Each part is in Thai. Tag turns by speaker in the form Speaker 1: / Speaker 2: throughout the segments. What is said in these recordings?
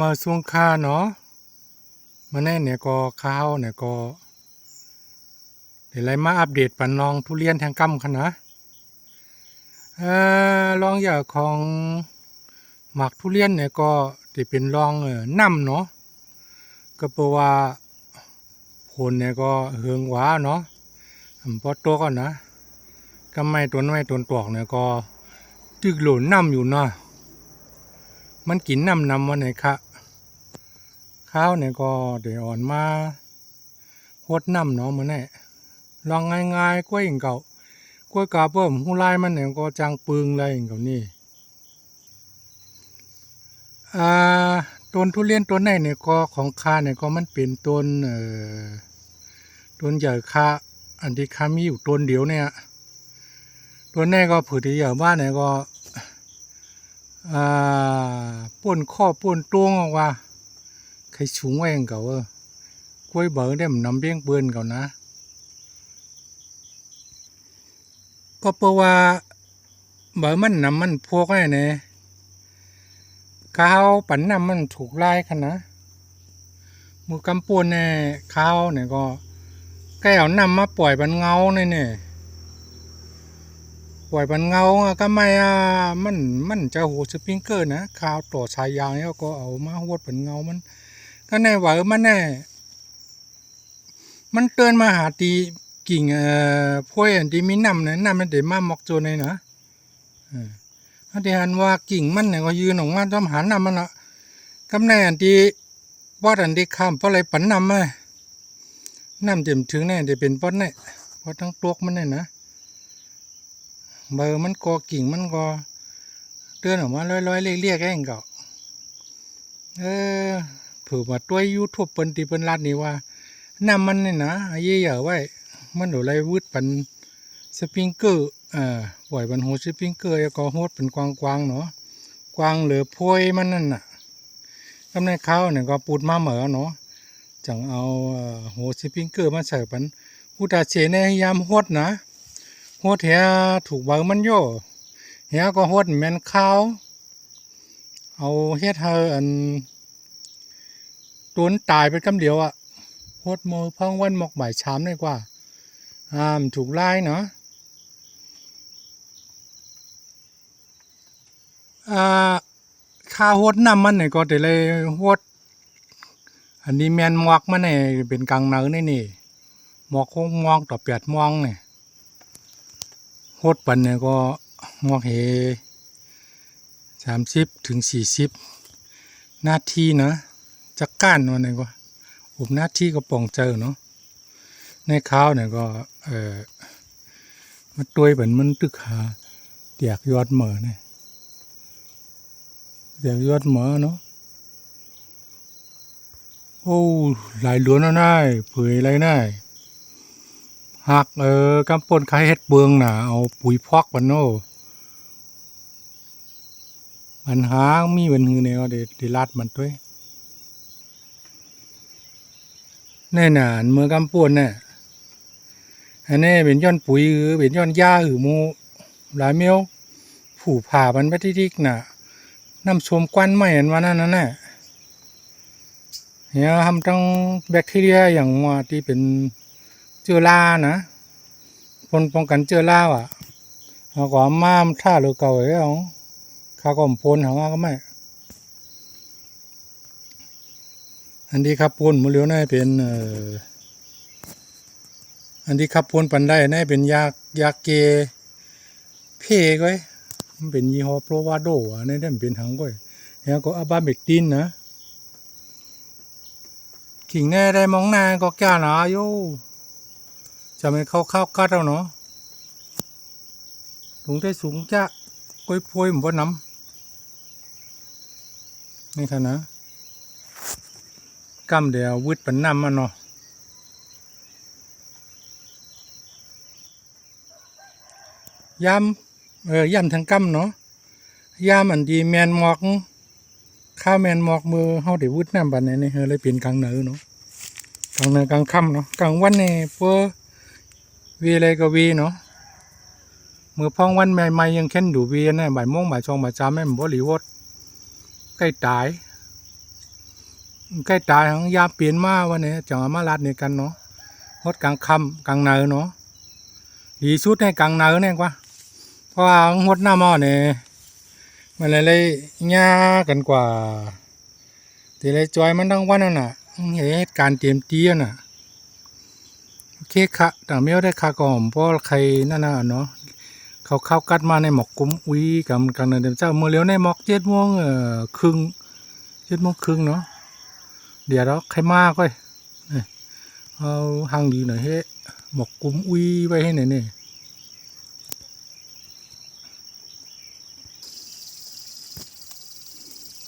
Speaker 1: มาสวงค่าเนาะมาแน่เนี่ยก็ข้าวเนี่ยก็ เดี๋ยวไรมาอัปเดตปันลองทุเรียนแทงกำคันนะเอ่อลองอย่างของหมักทุเรียนเนี่ยก็ที่เป็นลองเออน้ำเนาะก็เพราะว่าผลเนี่ยก็เฮืองหวาเนาะอำพอตัวก่อนนะก็ไม่ตัวน้อยตัวตอกเนี่ยก็ตึกหล่นน้ำอยู่เนาะ มันกินน้ำนำวันไหนคะข้าวเนี่ยก็เดี๋ยวอ่อนมาหดน้ำเนาะมันนี่ลองง่ายๆกล้วยอย่างเก่ากล้วยกาเพิ่มหูลายมันเนี่ยก็จางปึงอะไรอย่างเก่านี่อ่าต้นทุเรียนต้นไหนเนี่ยก็ของข้าเนี่ยก็มันเป็นต้นเอ่อต้นใหญ่ค่าอันที่ข้ามีอยู่ต้นเดียวเนี่ยต้นแน่ก็ผือที่ใหญ่บ้านเนี่ยก็ อ่าป่นข้อป่นตวงออกว่าใครสูงแหวงเก่าเออกล้วยเบอร์ได้มันนำเบี้ยงเบือนเก่านะ ก็เพราะว่าเบอร์มันนำมันพวกไอ้เนี่ยข้าวปั่นนำมันถูกไล่กันนะมือกำปูนเนี่ยข้าวเนี่ยก็แก้วนำมาปล่อยบันเงาเนี่ยเนี่ย ปล่อยมันเงาอะก็ไม่อะมันมันจะโหสปริงเกอร์นะข่าวต่อสายยางแล้วก็เอามาหวดเป็นเงามัน ก็แน่ว่อมันแน่ มันเตือนมาหาตีกิ่งเอ่อพวยอันที่มีน้ำนะน้ำมันเดี๋ยวมาหมอกโจในนะเอออันที่หันว่ากิ่งมันเนี่ยก็ยืนออกมาต้องหาน้ำมันละกำแน่อันที่วัดอันที่ข้ามเพราะอะไรปันน้ำมาน้ำเต็มถึงแน่จะเป็นป้อนเนี่ยเพราะทั้งตัวมันเนี่ยนะ เบอร์มันก็กิ่งมันก็เตือนออกมาลอยๆเรียกๆเองก็เออผือมาตัวยูทูบเปิ้นตีเปิ้นรัดนี่ว่าน้ำมันนี่นะอาเยอไว้มันเดี๋ยวไรวืดปันสปริงเกอร์อ่าปล่อยปันโหสปริงเกอร์แล้วก็โหดเป็นกวางๆเนาะกวางเหลือพวยมันนั่นน่ะกำในข้าวเนี่ยก็ปูดมาเหมือเนาะจังเอาโหสปริงเกอร์มาใส่ปันผู้ตาเชเนี่ยยามโหดนะ หดเหียถูกเบามันโยเหียก็โหดแมนข้าว เอาเฮ็ดเฮาอันตุนตายไปกำเดียวอะโหดมือพังวันหมอกบ่ายชามได้กว่าอ่ามถูกไล่เนาะอ่าข้าโหดน้ำมันเนี่ยก็แต่เลยโหดอันนี้แมนหมอกมันเนี่ยเป็นกลางเนื้อนี่นี่หมอกคงมองต่อเปียดมองเนี่ย โหดปันเนี่ยก็มอกเฮสามสิบถึงสี่สิบหน้าที่นะจักก้านวันไหนก็อุบหน้าที่ก็ป่องเจอเนาะในข้าวเนี่ยก็เออมาตัวยเหมือนมันตึกหาเตียกยอดเหมือเนี่ยเตียกยอดเหมอเนาะโอ้หลายลือนแล้วนายเผยอะไรนาย หักเออกำปนขายเฮ็ดเบืองน่ะ เอาปุ๋ยพอกบันโนปัญหามีบันหือเนี่ยก็เดดิลัดมันด้วยแน่น่ะอันเมื่อกำปนเนี่ยอันนี้เป็นย้อนปุ๋ยหรือเป็นย้อนหญ้าหรือมูหลายเมียวผูผ่ามันไปที่ทิกน่ะน้ำชมกวนไม่เห็นว่านั่นนั่นน่ะเนี่ยทำตั้งแบคทีเรียอย่างว่าที่เป็น เชื้อรานะปนป้องกันเชื้อราอะเอาก็เอามาท่าหรือเก่าไอ้เอาข้าก็มพลของอาก็ไม่อันที่ขับปูนมือเลียวน่าเป็นเอ่ออันที่ขับปูนปันได้น่าเป็นยายาเกเพก้อยมันเป็นยี่ห้อโปรวาโดอะนี่ได้นเป็นหังก้อยแล้วก็อาบาเบกตินนะขิงแน่ได้มองนาก็แก่หนาโย จะไม่เข้าเข้ากัดเอาเนาะถุงได้สูงจะกล้วยพวยผมว่าน้ำนี่ค่ะนะกำเดียววืดเป็นน้ำมันเนาะยำเออยำทางกำเนาะยำอันดีแมนหมอกข้าวแมนหมอกมือเฮาได้วืดน้ำบัดนี้นี่เฮาเลยเป็นกลางเหนือเนาะกลางเนินกลางค่ำเนาะกลางวันเนี่ยเพื่อ วีอะไรก็วีเนาะมือพ้องวันใหม่ๆยังเค้นดูวีนะบ่ายโมงบ่ายชองบ่ายสามแม่บ่หลีวดใกล้ตายใกล้ตายของยามเปลี่ยนมาวันนี้จังอามาลัดเนี่ยกันเนาะฮดกลางค่ำกลางเนินเนาะดีสุดในกลางเนินเนี่ยกว่าเพราะว่าฮดหน้าหม้อเนี่ยมันเลยเลยยากันกว่าทีเลยจอยมันทั้งวันนั่นน่ะเหตุการณ์เตรียมเตี้ยน่ะ เคคะแต่ไม่ได้ค่ะก่อนเพราะใครนั่นน่ะเนาะเขาเข้ากัดมาในหมอกกุ้มอุ้ยกับกลางเนินเดี๋ยวเจ้าเมื่อเลี้ยวในหมอกเจ็ดโมงเอ่อครึ่งเจ็ดโมงครึ่งเนาะเดี๋ยวเราใครมาก็นี่เอาหางดีหน่อยเฮ้หมกกุ้มอุ้ยไว้ให้หน่อยนี่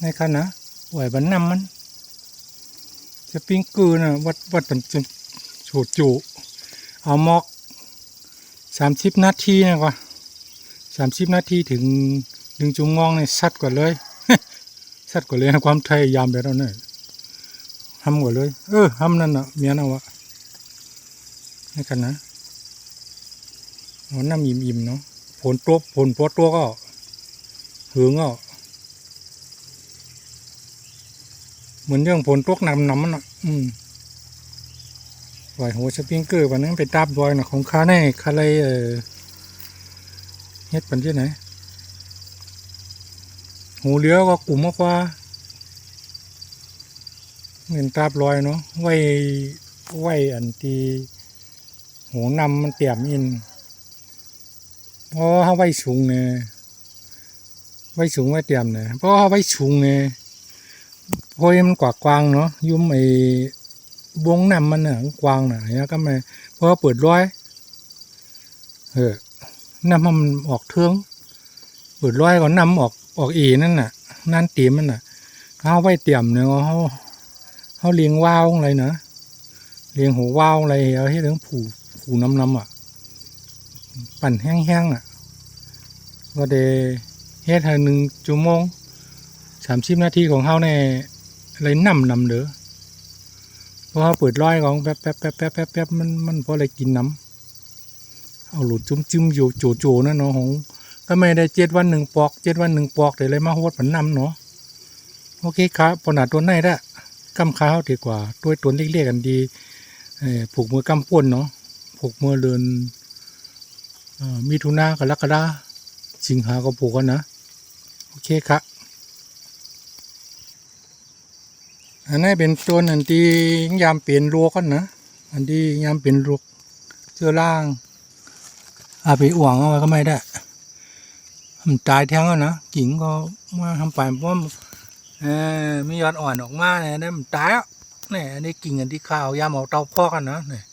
Speaker 1: ในคันนะไหวบันนำมัน จะปิ้งกือนะวัดวัดเป็นจุโฉดจุ เอาหมอกสามสิบนาทีนะกว่าสามสิบนาทีถึงดึงจุงงองในสัดกว่าเลยสัดกว่าเลยนะความพยายามแบบนั้นเนี่ยทำก่อนเลย เออทำนั่นนะเมียนเอาวะให้กันนะวันน้ำอิ่มๆเนาะผลตัวผลปวตัวก็หึงอะเหมือนเรื่องผลตกน้ำน้ำมันอะอืม ไหวหัวสปริงเกอร์วันนั้นไปตาบบอยนะของข้าแน่ข้าเลยเออเฮ็ดปันที่ไหนหูเลี้ยวก็กลุ่มมากกว่าเงินตาบลอยเนาะไว้ไว้อันทีหัวนำมันเตี่ยมอินเพราะเขาไว้สูงเนี่ยไว้สูงไว้เตี่ยมเนี่ยเพราะเขาไว้สูงเนี่ยเพราะมันกว่ากวางเนาะยุ่มไอ วงนำมันน่ะกวางน่ะเนี่ยก็ไม่เพราะว่าเปิดร้อยเออนำมันออกเทืองเปิดร้อยก็นำออกออกเอนั่นน่ะ นั่นตีมันน่ะเขาไว้เตี่ยมเนี่ยเขาเขาเลี้ยงว่าวอะไรนะเลี้ยงหัวว่าวอะไรเอาให้เรื่องผูผูน้ำน้ำอะ ปั่นแห้งๆอะ ก็เดเฮ็ดหนึ่งชั่วโมงสามสิบนาทีของเขาเนี่ยอะไรนำนำเด้อ พราะเขาเปิดร้อยของแป๊บแป๊บแป๊บแป๊บแป๊บแป๊บมันมันพออะไรกินน้ำเอาหลุดจุ้มจิ้มอยู่โจโจนั่นเนาะของก็ไม่ได้เจ็ดวันหนึ่งปอกเจ็ดวันหนึ่งปอกแต่เลยมาโหดผันน้ำเนาะโอเคครับปนาตัวไหนได้กำข้าวดีกว่าด้วยตัวเล็กๆกันดีผูกมือกำป่นเนาะผูกมือเดือนเอ่อมิถุนากรกฎาสิงหาก็ผูกกันนะ โอเคครับ อันนี้เป็นตัวอันที่ยามเปลี่ยนรัวกันนะอันที่ยามเปลี่ยนรัวเสื้อล่างอาไปอ่วงเอาไว้ก็ไม่ได้มันตายแท้งแล้วนะกิ่งก็มาทำไปเพราะเออมียอดอ่อนออกมาเนี่ยได้มันตายอะเนี่ยอันนี้กิ่งอันที่ข้าวยามเอาเตาพอกกันนะเนี่ย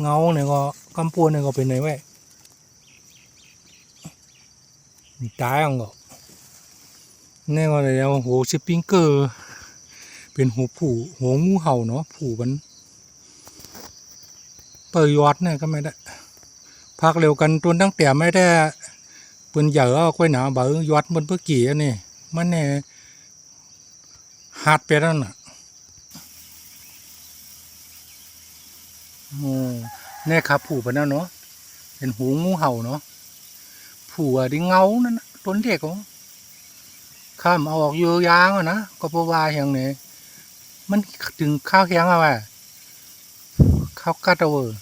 Speaker 1: เงาเนี่ยก็กำปูเนี่ยก็เป็นไงไว้ตายอะก็เนี่ยก็เลยเอาหูสปริงเกอร์ เป็นหูผูหัวงูเห่าเนาะผูมันเปิดยอดเนี่ยก็ไม่ได้พักเร็วกันตัวตั้งแต่ไม่ได้เปิ้นเหยอะเอาไว้หนาเบอยอดมันเพื่อกี่อันนี่มันเนี่ยหัดไปแล้วน่ะโอ้แน่ครับผูกไปแล้วเนาะเป็นหูงูเห่าเนาะผูกอะดิเงานั่นน่ะต้นเด็กของข้ามเอาออกเยอะยางอะนะก็เพราะว่าอย่างนี้ มันถึงข้าวแข็งอะว่ะข้าวกัดเอาเวอร์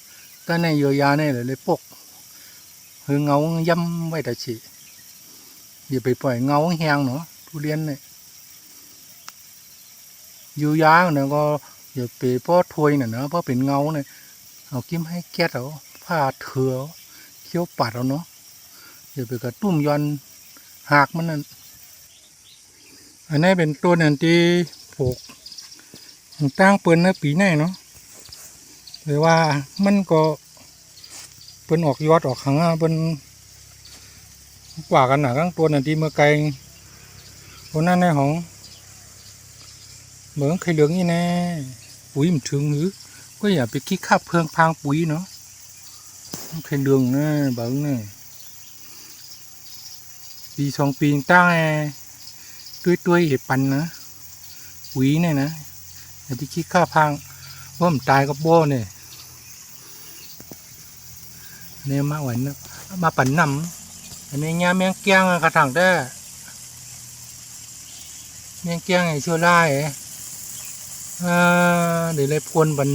Speaker 1: ก็ในเยอยาเนี่ยเลยเลยปกเฮือเงาย่ำไว้แต่ฉีอย่าไปปล่อยเงาแหงเนาะทุเรียนเนี่ยอยู่ยาเนี่ยก็อย่าไปเพราะถวยน่ะเนาะเพราะเป็นเงาเนี่ยเอากิ้มให้แก๊สเอาผ้าเถือเคี้ยวปัดเอาเนาะอย่าไปกระตุ้มยอนหักมันนั่นอันนี้เป็นตัวนั่นที่ผูก ตั้งเปิ้นนะปีไหนเนาะหรือว่ามันก็เปิ้นออกยอดออกขังอะเปิ้นกว่ากันหนาทั้งตัวนั่นที่เมื่อไกลคนนั้นในของเหมือนไข่เหลืองนี่แน่ปุ๋ยมันถึงหรือก็อย่าไปคิดค่าเพืองพางปุ๋ยเนาะไข่เหลืองนะเบังเนี่ยปีสองปีตั้งไอ้ด้วยด้วยเห็บปันนะปุ๋ยเนี่ยนะ ไอย่าไปคิดค่าพางว่ามันตายกับโบ้เนี่ยเนี่ยมาหวันนมาปั่นน้ำอันนี้ยาแมงเกี้ยงกระถางได้แมงเกี้ยงไอ้เชื่อไล่อ่าเดี๋ยวเลยพวนบัน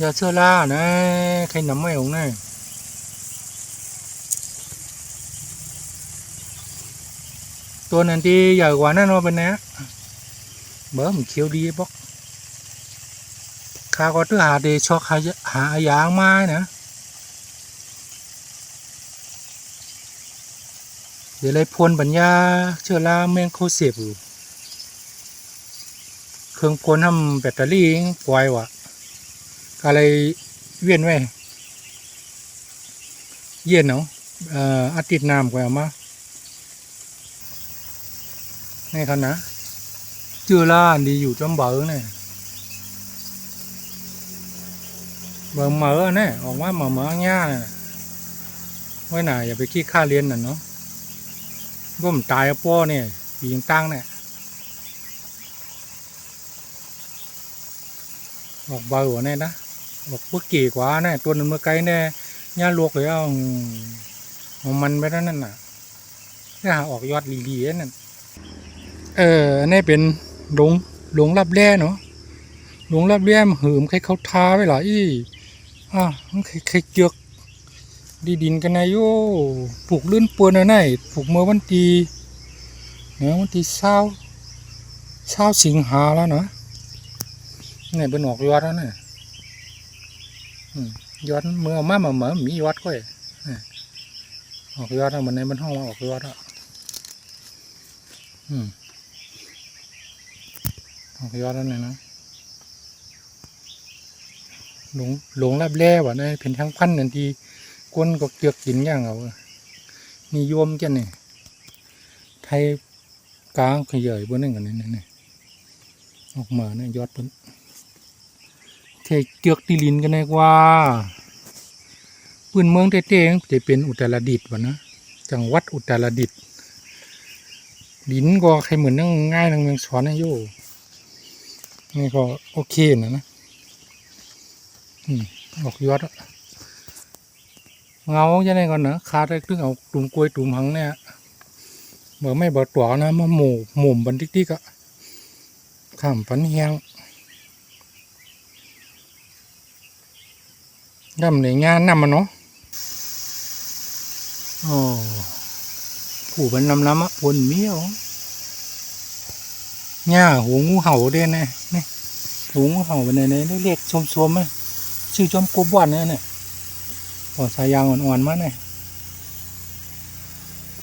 Speaker 1: ยาเชื้อรานะใครนำไม่ของนี่ตัวนั้นที่ใหญ่กว่านั่นว่าเป็นนะ เบอร์มันเขียวดีบอกข้าก็ตื้อหาเดชอกหาหายางไม้นะเดี๋ยวเลยพวนปัญญาเชื้อราแมงโคเสียบอยู่เครื่องพวนทำแบตเตอรี่ปล่อยวะก็เลยเวียนไว้เย็นเนาะอ่ออาทิตย์น้ำกว่ามาในคันนะเชื้อรานดี อยู่จำเบอร์เนี่ยเบอร์เหมอเนี่ยออกมาเหมอเหมอง่ายไว้หน่าอย่าไปขี้ค่าเรียนน่ะเนาะก็มตายอะป้อเนี่ยปีงตั้งเนี่ยออกเบาหัวเนี่ยนะออกเมื่อกี่กว่าเนี่ตัวนึงเมื่อไกลเนี่ยย่าลวกเลยเอาเอามันไปแล้วนั่นน่ะถ้าหาออกยอดลีๆนั่นเอออันนี้เป็น หลงหลงรับแร่เนาะหลงรับแร่มหืมใครเขาทาไว้หรออีอะมันใครเจือกดีดินกันนายโยปลูกลื่นปวนอะไรปลูกเมื่อวันทีเนี่ยวันที่เช้าเช้าสิงหาแล้วเนาะเนี่ยเป็นออกยอดแล้วเนี่ยยอดเมื่อมามาเหมือมียอดก็เนี่ยออกยอดแล้วมันในมันห้องว่าออกยอดแล้วอืมออก ยออนแล้วหนเลยนะหลงหลงรับแล่วะไนะเป็นทั้งพันนันทีก้นก็เกือกกินอย่างเอานี่โยมแกนนี่ไทยกลางขยายบนนั่นกันนี่นี่ออกมาเนี่ยยอดบนเทเกือกตีลินกันเลยว่าพื้นเมืองเต้ๆจะเป็นอุตรดิตวะนะจังหวัดอุตรดิตถ์ดินก็ใครเหมือนนั่งง่ายนั่งเมืองสอนนะโย นี่ก็โอเคนะนะออกยอดเงาจะได้ก่อนนะคาดเรื่องเอาตุ่มกล้วยตุ่มหังเนี่ยเบอไม่เบอตัวนะมาหมู่หมุ่บันทิกที่ก็ข้ามปันเฮียงดำในงานนำมาเนาะโอ้ผู้บันนำน้ำอะวนเมียว nha nằm mà nó ồ phủ vẫn nằm lắm á buồn miêu nha hú ngu hầu đây này này hú ngu hầu bên này này nó liệt xôm xôm ấy chứ cho cô bọn này này พอสายยางอ่อนๆมาเนี่ย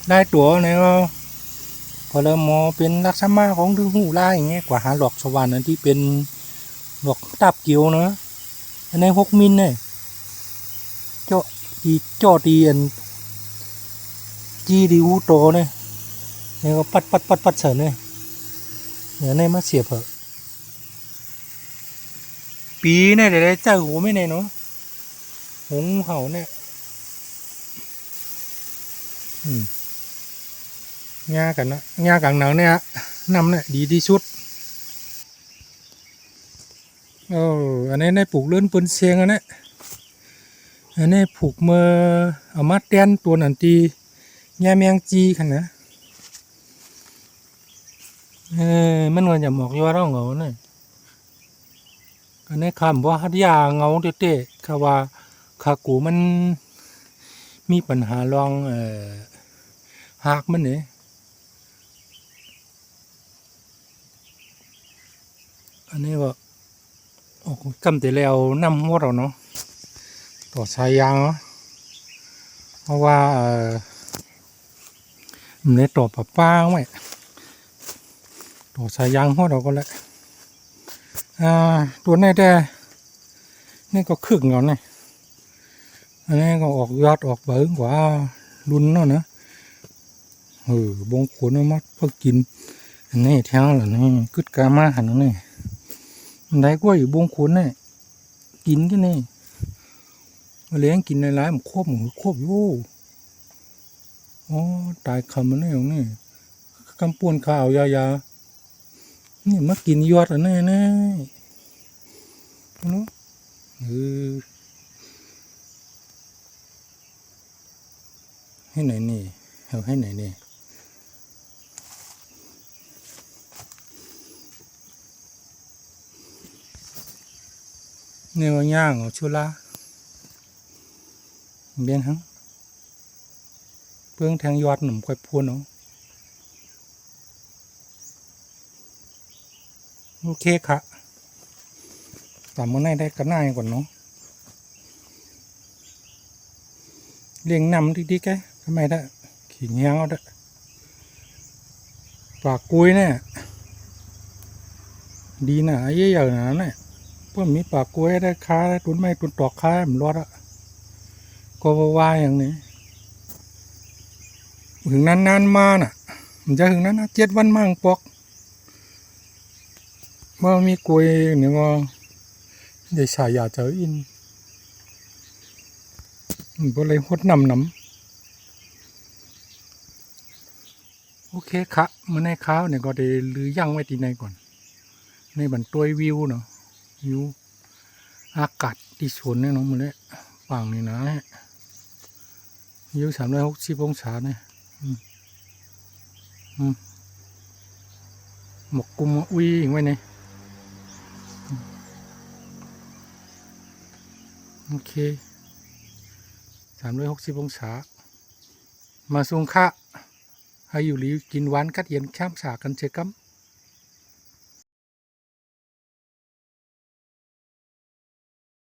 Speaker 1: ได้ตัวเนี่ยพอเริ่มมอเป็นลักษณะของดื้อหูล่าอย่างเงี้ยกว่าหาหลอกสวรรค์นั้นที่เป็นหลอกตับเกี่ยวเนาะอันหกมิลเนี่ยเจาะตีเจาะตีอันจีดีหูโตเนี่ยเนี่ยก็ปัดปัดปัดปัดเสร็จเนี่ย เดี๋ยวในมาเสียบเหอะปีเนี่ยเดี๋ยวได้เจ้าหูไม่เนี่ยเนาะหงเห่าเนี่ยอืมงากันนะงากันหนังเนี่ยนำเนี่ยดีที่สุดโอ้อันนี้ในปลูกเลื่อนปืนเสียงอันนี้อันนี้ผูกเมื่อเอามาเต้นตัวนันตีแง่แมงจีขันนะ เออมันว่าจะหมอกยอดเราเหงาเนี่ยอันนี้คำว่าฮัดยาเงาเตะๆคำว่าคากูมันมีปัญหาลองเอ่อหักมันเนี่ยอันนี้ว่าโอ้กำแต่แล้วนำหัวเราเนาะต่อสายยางเนาะเพราะว่าเอ่อมันได้ต่อปะป้าไว้ ต่อสายยางหัวเราก็แล้วอ่าตัวนี้แต่นี่ก็ครึ่งแล้วเนี่ยอันนี้ก็ออกยอดออกเบิ้งกว่ารุนเนาะนะเออบงขวนมาเพื่อกินอันนี้แถวเหรอนี่กึดกามาหันนี่อันใดก็อยู่บงขวนนี่กินที่นี่มาเลี้ยงกินในร้านมันควบหมูควบยู่อ๋อตายคำมันนี่ของนี่กำปวนข้าวยายา นี่มากินยอดอันนี้แน่เนาะเออให้ไหนนี่เอาให้ไหนนี่เนี่ยว่าย่างเอาชุลาเบียนหังเพื่องแทงยอดหนุ่มค่อยพูนเนาะ โอเคค่ะตามมันได้ได้ก็น่ายก่อนเนาะเลี้ยงนำดีๆแกทำไมได้ขี่เงี้ยวได้ปากกุยเนี่ยดีนะไอ้เยอะๆนะเนี่ยเพื่อมีปากกล้ยได้ค้าได้ตุนไม่ตุนตอกค้ามันรอดอะก็ว่าอย่างนี้ถึงนั้นนานมาน่ะ มันจะถึงนั้นนะเจ็ดวันมั่งปอก มื่อมีกล้วยเนี่ยก็ได้ฉายาเจออินก็เลยหดนำนำโอเคค่ะเมื่อในข้าวเนี่ยก็ได้ลือย่างไว้ที่ในก่อน ในบันตัววิวเนาะวิวอากาศที่สวนเนี่ยเนาะมันเลยฝั่งนี่นะวิวสามร้อยหกสิบองศาเนี่ยหมกกุมอุ้ยไว้เนี่ย โอเคสามร้อยหกสิบองศา มาสูงค่ะให้อยู่หลีกินหวานกัดเย็นข้ามสากันเจอกัม